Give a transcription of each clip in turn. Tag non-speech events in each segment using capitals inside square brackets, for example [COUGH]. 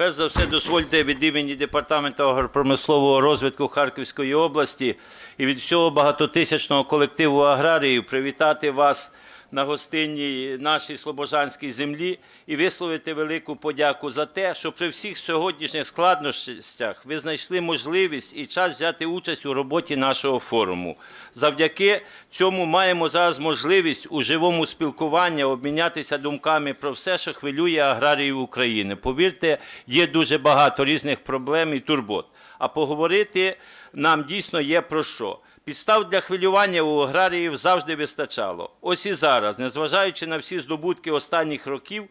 Перш за все, дозвольте від імені Департаменту агропромислового розвитку Харківської області і від всього багатотисячного колективу аграріїв привітати вас на гостинній нашій Слобожанській землі і висловити велику подяку за те, що при всіх сьогоднішніх складнощах ви знайшли можливість і час взяти участь у роботі нашого форуму. Завдяки цьому маємо зараз можливість у живому спілкуванні обмінятися думками про все, що хвилює аграріїв України. Повірте, є дуже багато різних проблем і турбот. А поговорити нам дійсно є про що. Підстав для хвилювання у аграріїв завжди вистачало. Ось і зараз, незважаючи на всі здобутки останніх років,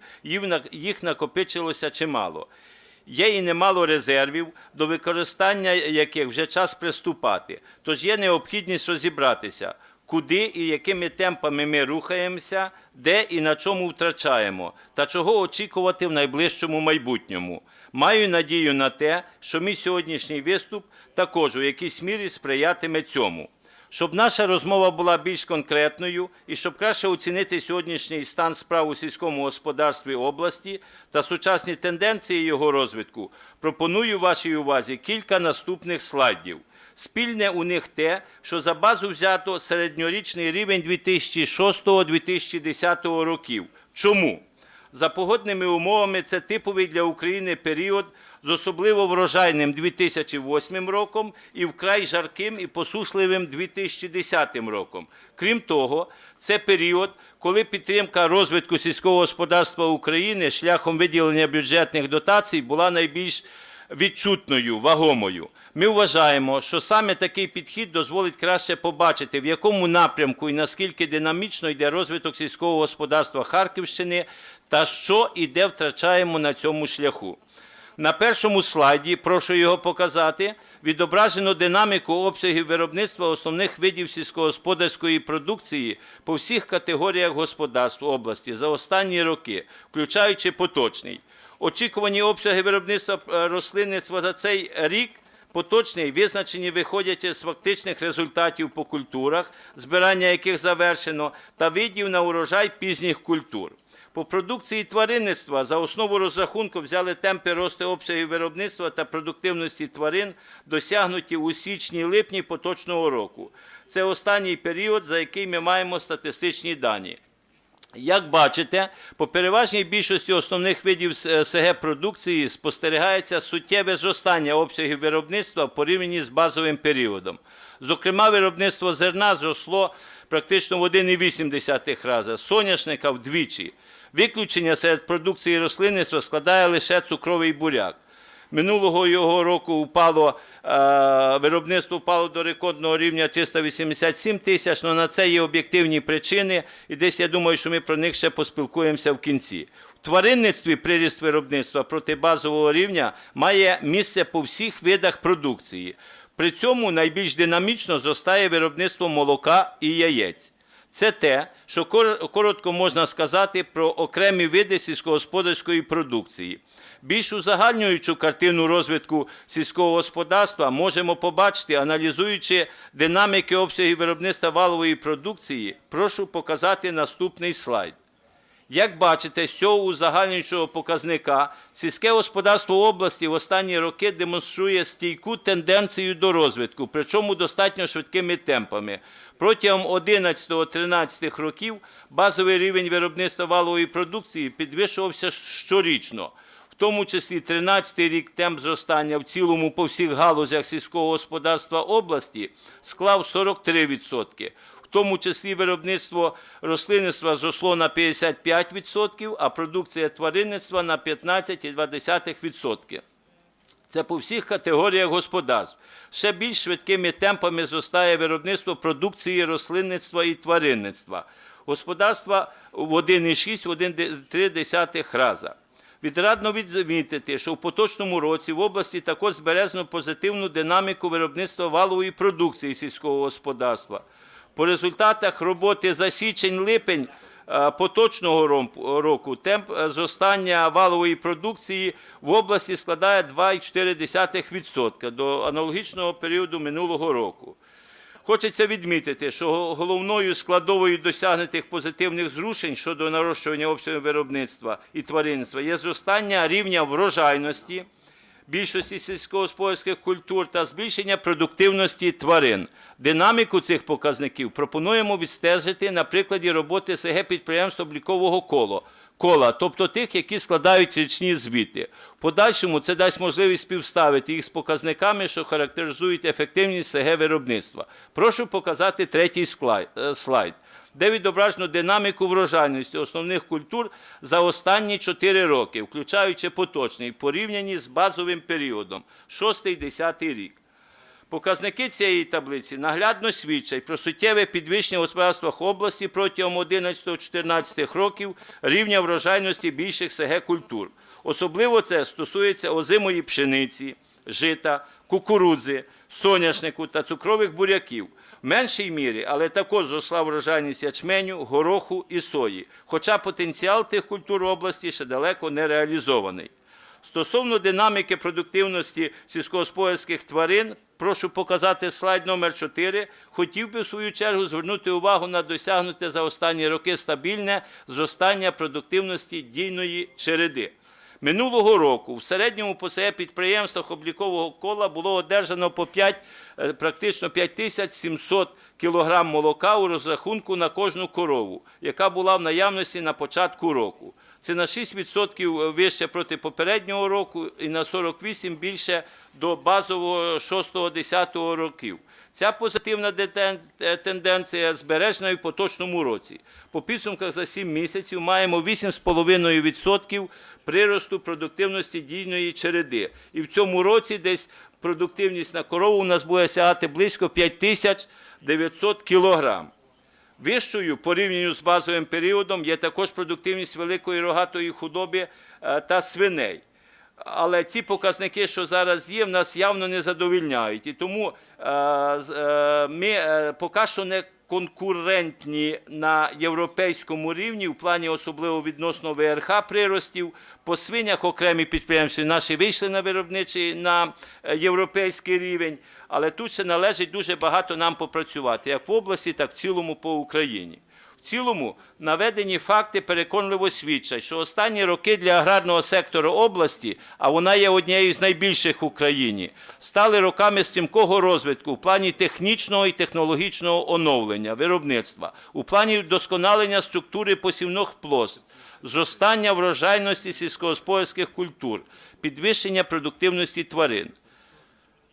їх накопичилося чимало. Є і немало резервів, до використання яких вже час приступати. Тож є необхідність розібратися, куди і якими темпами ми рухаємося, де і на чому втрачаємо, та чого очікувати в найближчому майбутньому. Маю надію на те, що мій сьогоднішній виступ також у якійсь мірі сприятиме цьому. Щоб наша розмова була більш конкретною і щоб краще оцінити сьогоднішній стан справ у сільському господарстві області та сучасні тенденції його розвитку, пропоную вашій увазі кілька наступних слайдів. Спільне у них те, що за базу взято середньорічний рівень 2006-2010 років. Чому? За погодними умовами це типовий для України період з особливо врожайним 2008 роком і вкрай жарким і посушливим 2010 роком. Крім того, це період, коли підтримка розвитку сільського господарства України шляхом виділення бюджетних дотацій була найбільш відчутною, вагомою. Ми вважаємо, що саме такий підхід дозволить краще побачити, в якому напрямку і наскільки динамічно йде розвиток сільського господарства Харківщини та що і де втрачаємо на цьому шляху. На першому слайді, прошу його показати, відображено динаміку обсягів виробництва основних видів сільськогосподарської продукції по всіх категоріях господарств області за останні роки, включаючи поточний. Очікувані обсяги виробництва е, рослинництва за цей рік поточний визначені виходячи з фактичних результатів по культурах, збирання яких завершено, та видів на урожай пізніх культур. По продукції тваринництва за основу розрахунку взяли темпи росту обсягів виробництва та продуктивності тварин, досягнуті у січні-липні поточного року. Це останній період, за який ми маємо статистичні дані. Як бачите, по переважній більшості основних видів СГ продукції спостерігається суттєве зростання обсягів виробництва в порівнянні з базовим періодом. Зокрема, виробництво зерна зросло практично в 1,8 рази, соняшника вдвічі. Виключення серед продукції рослинництва складає лише цукровий буряк. Минулого його року упало е, виробництво впало до рекордного рівня 387 тисяч. але на це є об'єктивні причини, і десь я думаю, що ми про них ще поспілкуємося в кінці. В тваринництві приріст виробництва проти базового рівня має місце по всіх видах продукції. При цьому найбільш динамічно зростає виробництво молока і яєць. Це те, що кор- коротко можна сказати про окремі види сільськогосподарської продукції. Більш узагальнюючу картину розвитку сільського господарства можемо побачити, аналізуючи динаміки обсягів виробництва валової продукції. Прошу показати наступний слайд. Як бачите, з цього узагальнюючого показника сільське господарство області в останні роки демонструє стійку тенденцію до розвитку, причому достатньо швидкими темпами. Протягом 11-13 років базовий рівень виробництва валової продукції підвищувався щорічно. В тому числі 13-й рік темп зростання в цілому по всіх галузях сільського господарства області склав 43%. Тому числі виробництво рослинництва зросло на 55%, а продукція тваринництва на 15,2%. Це по всіх категоріях господарств. Ще більш швидкими темпами зростає виробництво продукції рослинництва і тваринництва. Господарства в 1,6-1,3 раза. Відрадно відмітити, що в поточному році в області також збережено позитивну динаміку виробництва валової продукції сільського господарства. По результатах роботи за січень-липень е, поточного року темп е, зростання валової продукції в області складає 2,4% до аналогічного періоду минулого року. Хочеться відмітити, що головною складовою досягнутих позитивних зрушень щодо нарощування обсягу виробництва і тваринництва є зростання рівня врожайності більшості сільськогосподарських культур та збільшення продуктивності тварин. Динаміку цих показників пропонуємо відстежити на прикладі роботи СГ підприємств облікового коло. Кола, тобто тих, які складають річні звіти. В подальшому це дасть можливість співставити їх з показниками, що характеризують ефективність СГ виробництва. Прошу показати третій е, слайд, де відображено динаміку врожайності основних культур за останні 4 роки, включаючи поточний, в порівнянні з базовим періодом 6-10 рік. Показники цієї таблиці наглядно свідчать про суттєве підвищення в господарствах області протягом 11-14 років рівня врожайності більших СГ культур. Особливо це стосується озимої пшениці, жита, кукурудзи, соняшнику та цукрових буряків. Меншій мірі, але також зросла врожайність ячменю, гороху і сої, хоча потенціал тих культур області ще далеко не реалізований. Стосовно динаміки продуктивності сільськогосподарських тварин, прошу показати слайд номер 4. Хотів би в свою чергу звернути увагу на досягнуте за останні роки стабільне зростання продуктивності дійної череди. Минулого року в середньому по СЕ підприємствах облікового кола було одержано по 5, е, практично 5700 кг молока у розрахунку на кожну корову, яка була в наявності на початку року. Це на 6% вище проти попереднього року і на 48% більше до базового 6-10 років. Ця позитивна е, тенденція збережена і в поточному році. По підсумках за 7 місяців маємо 8,5% приросту продуктивності дійної череди. І в цьому році десь продуктивність на корову у нас буде сягати близько 5900 кілограм. Вищою порівняно з базовим періодом є також продуктивність великої рогатої худоби е, та свиней. Але ці показники, що зараз є, в нас явно не задовільняють. І тому е, е, ми поки що не конкурентні на європейському рівні в плані особливо відносно ВРХ приростів. По свинях окремі підприємства наші вийшли на виробничий на е, європейський рівень, але тут ще належить дуже багато нам попрацювати, як в області, так і в цілому по Україні. В цілому наведені факти переконливо свідчать, що останні роки для аграрного сектору області, а вона є однією з найбільших в Україні, стали роками стрімкого розвитку в плані технічного і технологічного оновлення виробництва, у плані вдосконалення структури посівних площ, зростання врожайності сільськогосподарських культур, підвищення продуктивності тварин.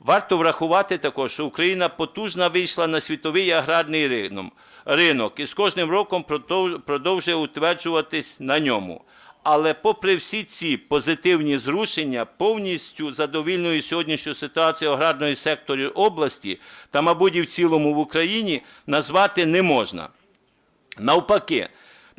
Варто врахувати також, що Україна потужно вийшла на світовий аграрний ринок, ринок і з кожним роком продов- продовжує утверджуватись на ньому. Але попри всі ці позитивні зрушення, повністю задовільною сьогоднішню ситуацію аграрної секторі області та, мабуть, і в цілому в Україні назвати не можна. Навпаки,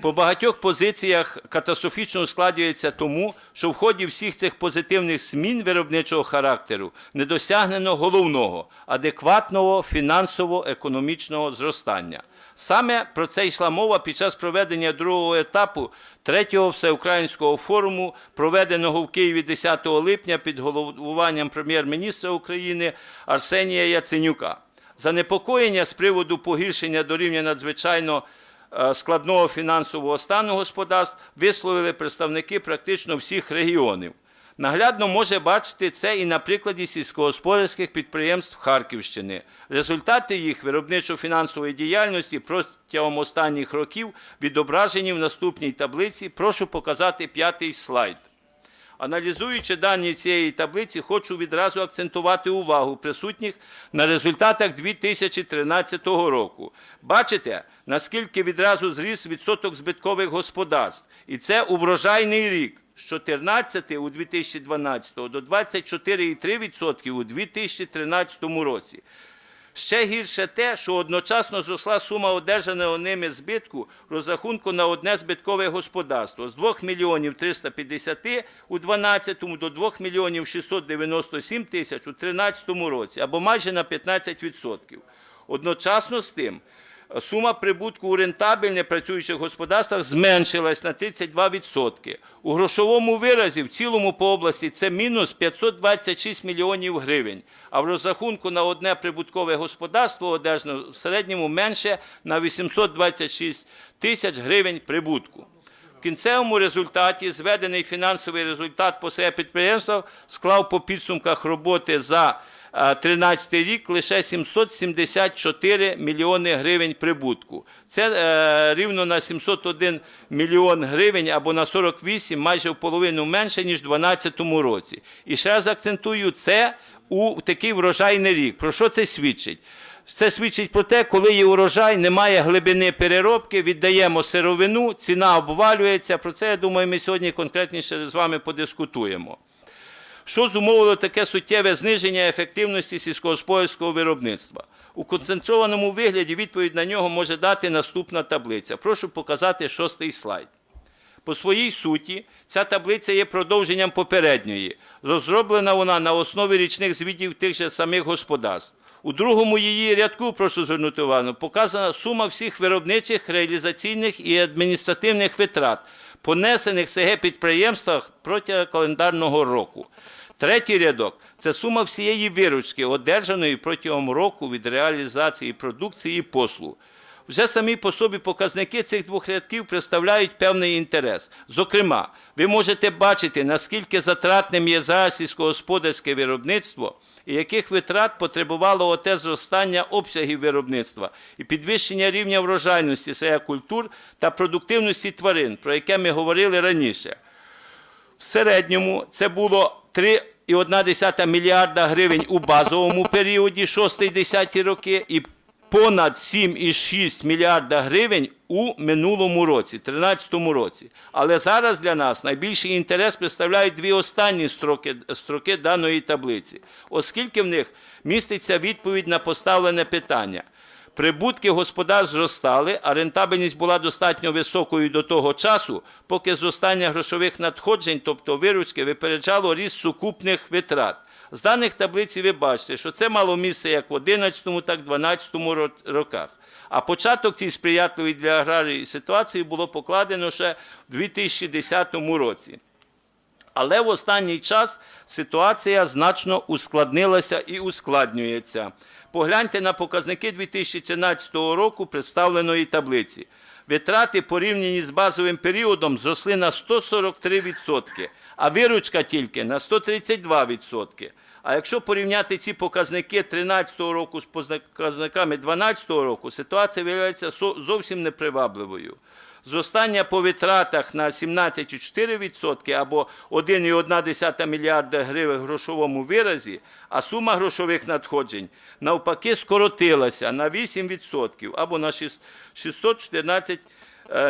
по багатьох позиціях катастрофічно ускладнюється тому, що в ході всіх цих позитивних змін виробничого характеру не досягнено головного адекватного фінансово-економічного зростання. Саме про це йшла мова під час проведення другого етапу третього всеукраїнського форуму, проведеного в Києві 10 липня під головуванням прем'єр-міністра України Арсенія Яценюка. Занепокоєння з приводу погіршення до рівня надзвичайно е, складного фінансового стану господарств висловили представники практично всіх регіонів. Наглядно може бачити це і на прикладі сільськогосподарських підприємств Харківщини. Результати їх виробничо-фінансової діяльності протягом останніх років відображені в наступній таблиці. Прошу показати п'ятий слайд. Аналізуючи дані цієї таблиці, хочу відразу акцентувати увагу присутніх на результатах 2013 року. Бачите, наскільки відразу зріс відсоток збиткових господарств. І це у врожайний рік з 14 у 2012 до 24,3% у 2013 році. Ще гірше те, що одночасно зросла сума одержаного ними збитку розрахунку на одне збиткове господарство з 2 мільйонів 350 у 2012 до 2 мільйонів 697 тисяч у 2013 році, або майже на 15%. Одночасно з тим, Сума прибутку у рентабельних працюючих господарствах зменшилась на 32%. У грошовому виразі в цілому по області це мінус 526 мільйонів гривень, а в розрахунку на одне прибуткове господарство одержано в середньому менше на 826 тисяч гривень прибутку. В кінцевому результаті зведений фінансовий результат по себе підприємства склав по підсумках роботи за 2013 рік лише 774 мільйони гривень прибутку. Це е, рівно на 701 мільйон гривень або на 48, майже в половину менше, ніж у 2012 році. І ще раз акцентую, це у такий врожайний рік. Про що це свідчить? Це свідчить про те, коли є урожай, немає глибини переробки, віддаємо сировину, ціна обвалюється. Про це, я думаю, ми сьогодні конкретніше з вами подискутуємо. Що зумовило таке суттєве зниження ефективності сільськогосподарського виробництва? У концентрованому вигляді відповідь на нього може дати наступна таблиця. Прошу показати шостий слайд. По своїй суті, ця таблиця є продовженням попередньої. Розроблена вона на основі річних звітів тих же самих господарств. У другому її рядку, прошу звернути увагу, показана сума всіх виробничих, реалізаційних і адміністративних витрат, понесених СГ підприємствах протягом календарного року. Третій рядок це сума всієї виручки, одержаної протягом року від реалізації продукції і послуг. Вже самі по собі показники цих двох рядків представляють певний інтерес. Зокрема, ви можете бачити, наскільки затратним є зараз сільськогосподарське виробництво і яких витрат потребувало оте зростання обсягів виробництва і підвищення рівня врожайності культур та продуктивності тварин, про яке ми говорили раніше. В середньому це було 3,1 мільярда гривень у базовому періоді 6-10 роки і понад 7,6 мільярда гривень у минулому році, 2013 році. Але зараз для нас найбільший інтерес представляють дві останні строки, строки даної таблиці, оскільки в них міститься відповідь на поставлене питання. Прибутки господарств зростали, а рентабельність була достатньо високою до того часу, поки зростання грошових надходжень, тобто виручки, випереджало ріст сукупних витрат. З даних таблиці ви бачите, що це мало місце як в 2011, так і в 2012 роках. А початок цієї сприятливої для аграрії ситуації було покладено ще в 2010 році. Але в останній час ситуація значно ускладнилася і ускладнюється. Погляньте на показники 2013 року представленої таблиці. Витрати порівняні з базовим періодом зросли на 143%, а виручка тільки на 132%. А якщо порівняти ці показники 2013 року з показниками 2012 року, ситуація виявляється зовсім непривабливою. Зростання по витратах на 17,4% або 1,1 мільярда гривень в грошовому виразі, а сума грошових надходжень навпаки скоротилася на 8% або на 614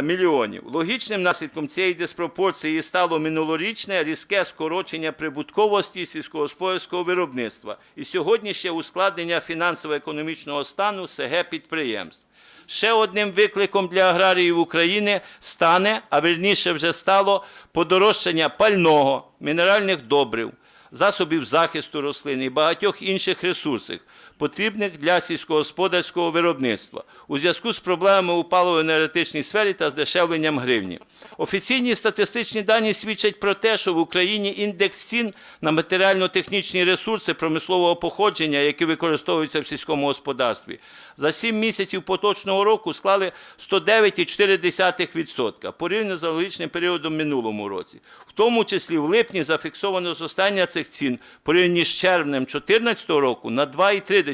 мільйонів. Логічним наслідком цієї диспропорції стало минулорічне різке скорочення прибутковості сільськогосподарського виробництва і сьогоднішнє ускладнення фінансово-економічного стану СГ підприємств. Ще одним викликом для аграріїв України стане, а верніше вже стало подорожчання пального, мінеральних добрив, засобів захисту рослин і багатьох інших ресурсів, потрібних для сільськогосподарського виробництва у зв'язку з проблемами у паливо-енергетичній сфері та здешевленням гривні. Офіційні статистичні дані свідчать про те, що в Україні індекс цін на матеріально-технічні ресурси промислового походження, які використовуються в сільському господарстві, за 7 місяців поточного року склали 109,4% порівняно з аналогічним періодом минулому році. В тому числі в липні зафіксовано зростання цих цін порівняно з червнем 2014 року на 2,3%.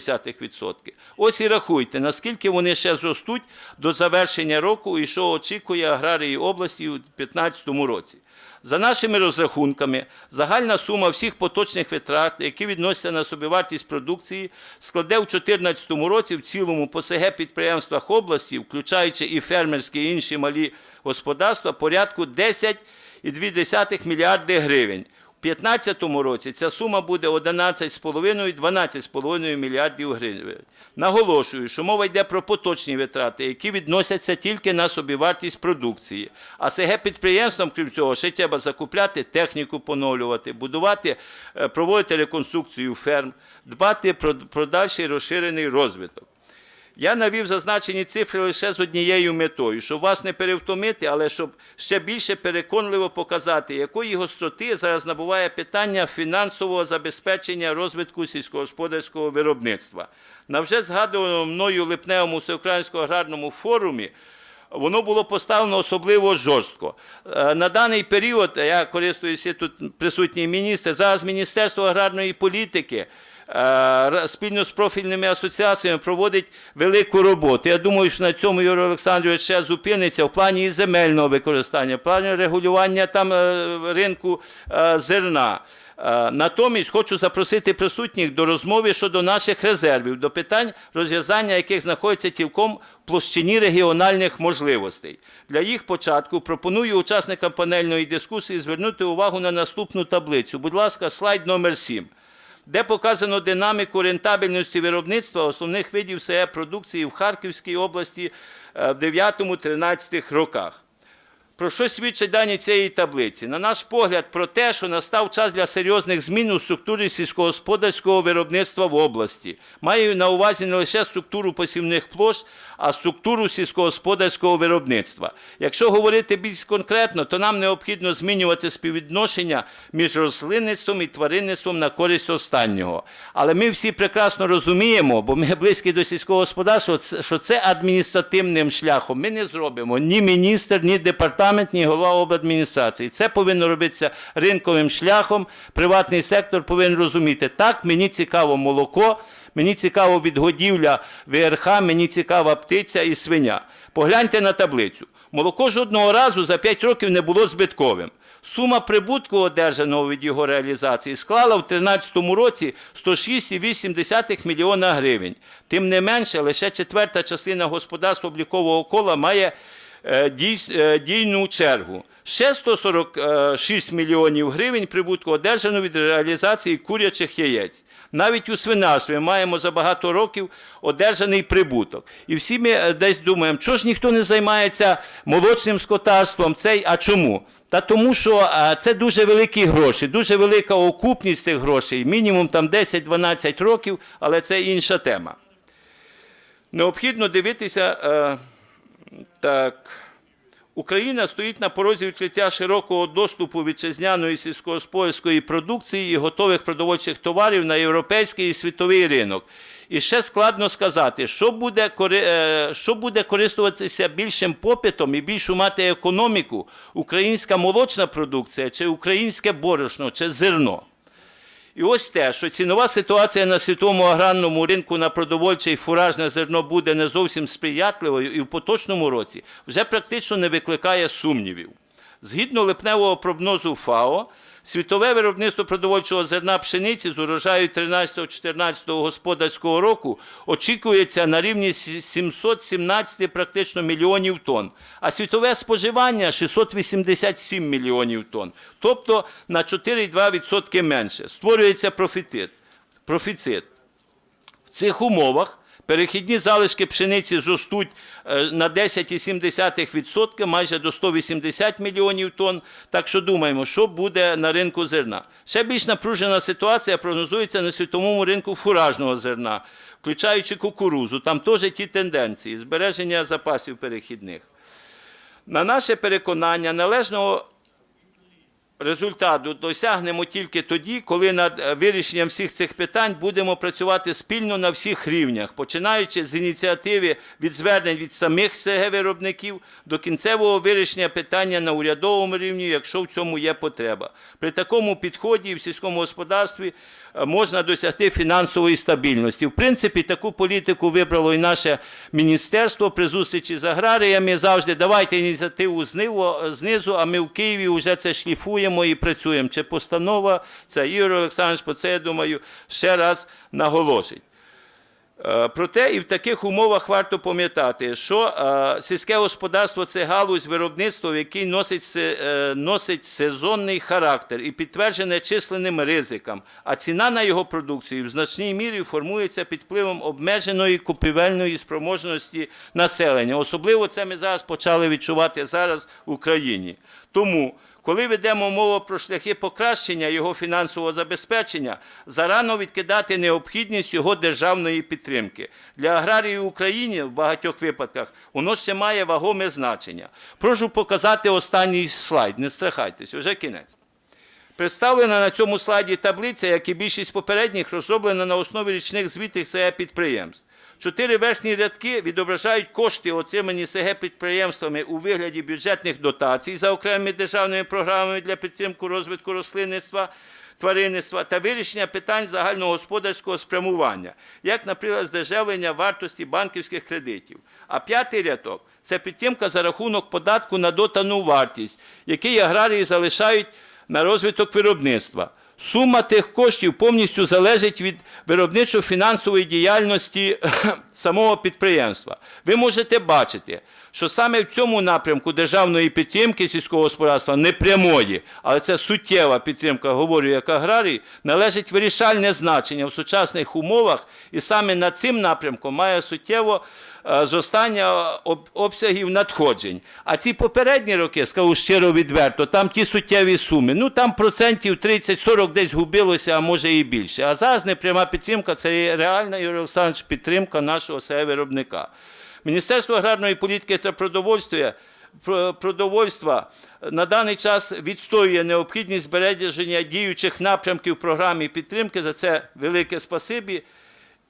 Ось і рахуйте, наскільки вони ще зростуть до завершення року і що очікує аграрії області у 2015 році. За нашими розрахунками, загальна сума всіх поточних витрат, які відносяться на собівартість продукції, складе в 2014 році в цілому по СГ підприємствах області, включаючи і фермерські і інші малі господарства, порядку 10,2 мільярди гривень. У 2015 році ця сума буде 11,5-12,5 мільярдів гривень. Наголошую, що мова йде про поточні витрати, які відносяться тільки на собівартість продукції. А СГ підприємствам, крім цього, ще треба закупляти техніку, поновлювати, будувати, е, проводити реконструкцію ферм, дбати про подальший розширений розвиток. Я навів зазначені цифри лише з однією метою, щоб вас не перевтомити, але щоб ще більше переконливо показати, якої гостроти зараз набуває питання фінансового забезпечення розвитку сільськогосподарського виробництва. На вже згадуваному мною липневому всеукраїнському аграрному форумі воно було поставлено особливо жорстко. Е, На даний період, я користуюся тут присутній міністр, зараз Міністерство аграрної політики спільно з профільними асоціаціями проводить велику роботу. Я думаю, що на цьому Юрій Олександрович ще зупиниться в плані і земельного використання, в плані регулювання там е, ринку е, зерна. Е, Натомість хочу запросити присутніх до розмови щодо наших резервів, до питань, розв'язання яких знаходяться цілком в площині регіональних можливостей. Для їх початку пропоную учасникам панельної дискусії звернути увагу на наступну таблицю. Будь ласка, слайд номер 7 де показано динаміку рентабельності виробництва основних видів СЕ продукції в Харківській області е, в 9-13 роках. Про що свідчать дані цієї таблиці? На наш погляд, про те, що настав час для серйозних змін у структурі сільськогосподарського виробництва в області. Маю на увазі не лише структуру посівних площ, а структуру сільськогосподарського виробництва. Якщо говорити більш конкретно, то нам необхідно змінювати співвідношення між рослинництвом і тваринництвом на користь останнього. Але ми всі прекрасно розуміємо, бо ми близькі до сільського господарства, що це адміністративним шляхом ми не зробимо ні міністр, ні департамент, ні голова обладміністрації. Це повинно робитися ринковим шляхом. Приватний сектор повинен розуміти, так, мені цікаво молоко, мені цікаво відгодівля ВРХ, мені цікава птиця і свиня. Погляньте на таблицю. Молоко жодного разу за 5 років не було збитковим. Сума прибутку, одержаного від його реалізації, склала в 2013 році 106,8 мільйона гривень. Тим не менше, лише четверта частина господарства облікового кола має дійну чергу. Ще 146 мільйонів гривень прибутку одержано від реалізації курячих яєць. Навіть у свинарстві маємо за багато років одержаний прибуток. І всі ми е, десь думаємо, чого ж ніхто не займається молочним скотарством, цей, а чому? Та тому, що е, це дуже великі гроші, дуже велика окупність цих грошей, мінімум там 10-12 років, але це інша тема. Необхідно дивитися е, так. Україна стоїть на порозі відкриття широкого доступу вітчизняної сільськогосподарської продукції і готових продовольчих товарів на європейський і світовий ринок. І ще складно сказати, що буде, е, що буде користуватися більшим попитом і більшу мати економіку українська молочна продукція, чи українське борошно, чи зерно. І ось те, що цінова ситуація на світовому аграрному ринку на продовольче і фуражне зерно буде не зовсім сприятливою і в поточному році вже практично не викликає сумнівів. Згідно липневого прогнозу ФАО, світове виробництво продовольчого зерна пшениці з урожаю 13-14 господарського року очікується на рівні 717 практично мільйонів тонн, а світове споживання 687 мільйонів тонн, тобто на 4,2% менше. Створюється профіцит. В цих умовах перехідні залишки пшениці зростуть е, на 10,7% майже до 180 мільйонів тонн. Так що думаємо, що буде на ринку зерна. Ще більш напружена ситуація прогнозується на світовому ринку фуражного зерна, включаючи кукурузу. Там теж ті тенденції збереження запасів перехідних. На наше переконання, належного результату досягнемо тільки тоді, коли над е, вирішенням всіх цих питань будемо працювати спільно на всіх рівнях, починаючи з ініціативи від звернень від самих СГ-виробників до кінцевого вирішення питання на урядовому рівні, якщо в цьому є потреба. При такому підході в сільському господарстві е, можна досягти фінансової стабільності. В принципі, таку політику вибрало і наше міністерство при зустрічі з аграріями. Завжди давайте ініціативу знизу, знизу, а ми в Києві вже це шліфуємо і працюємо. Чи постанова, це Ігор Олександрович, про це, я думаю, ще раз наголосить. Е, Проте і в таких умовах варто пам'ятати, що е, сільське господарство це галузь виробництва, який носить, е, носить сезонний характер і підтверджене численним ризикам, а ціна на його продукцію в значній мірі формується під впливом обмеженої купівельної спроможності населення. Особливо це ми зараз почали відчувати зараз в Україні. Тому Коли ведемо мову про шляхи покращення його фінансового забезпечення, зарано відкидати необхідність його державної підтримки. Для аграрії України в багатьох випадках воно ще має вагоме значення. Прошу показати останній слайд, не страхайтесь, вже кінець. Представлена на цьому слайді таблиця, як і більшість попередніх, розроблена на основі річних звітів СГ підприємств. Чотири верхні рядки відображають кошти, отримані СГ підприємствами у вигляді бюджетних дотацій за окремими державними програмами для підтримки розвитку рослинництва, тваринництва та вирішення питань загальногосподарського спрямування, як, наприклад, здешевлення вартості банківських кредитів. А п'ятий рядок це підтримка за рахунок податку на дотану вартість, який аграрії залишають на розвиток виробництва. Сума тих коштів повністю залежить від виробничо-фінансової діяльності [CLEARS THROAT] самого підприємства. Ви можете бачити, що саме в цьому напрямку державної підтримки сільського господарства непрямої, але це суттєва підтримка, говорю як аграрій, належить вирішальне значення в сучасних умовах, і саме над цим напрямком має суттєво е, зростання обсягів надходжень. А ці попередні роки, скажу щиро відверто, там ті суттєві суми, ну там процентів 30-40 десь губилося, а може і більше. А зараз непряма підтримка це реальна, Юрій Олександрович, підтримка нашого СЕ виробника. Міністерство аграрної політики та продовольства продовольства на даний час відстоює необхідність збереження діючих напрямків програми підтримки. За це велике спасибі.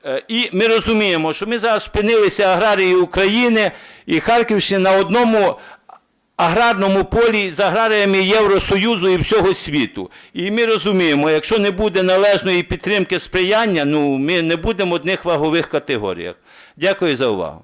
Е, І ми розуміємо, що ми зараз спинилися аграрії України і Харківщини на одному аграрному полі з аграріями Євросоюзу і всього світу. І ми розуміємо, якщо не буде належної підтримки сприяння, ну ми не будемо в одних вагових категоріях. Дякую за увагу.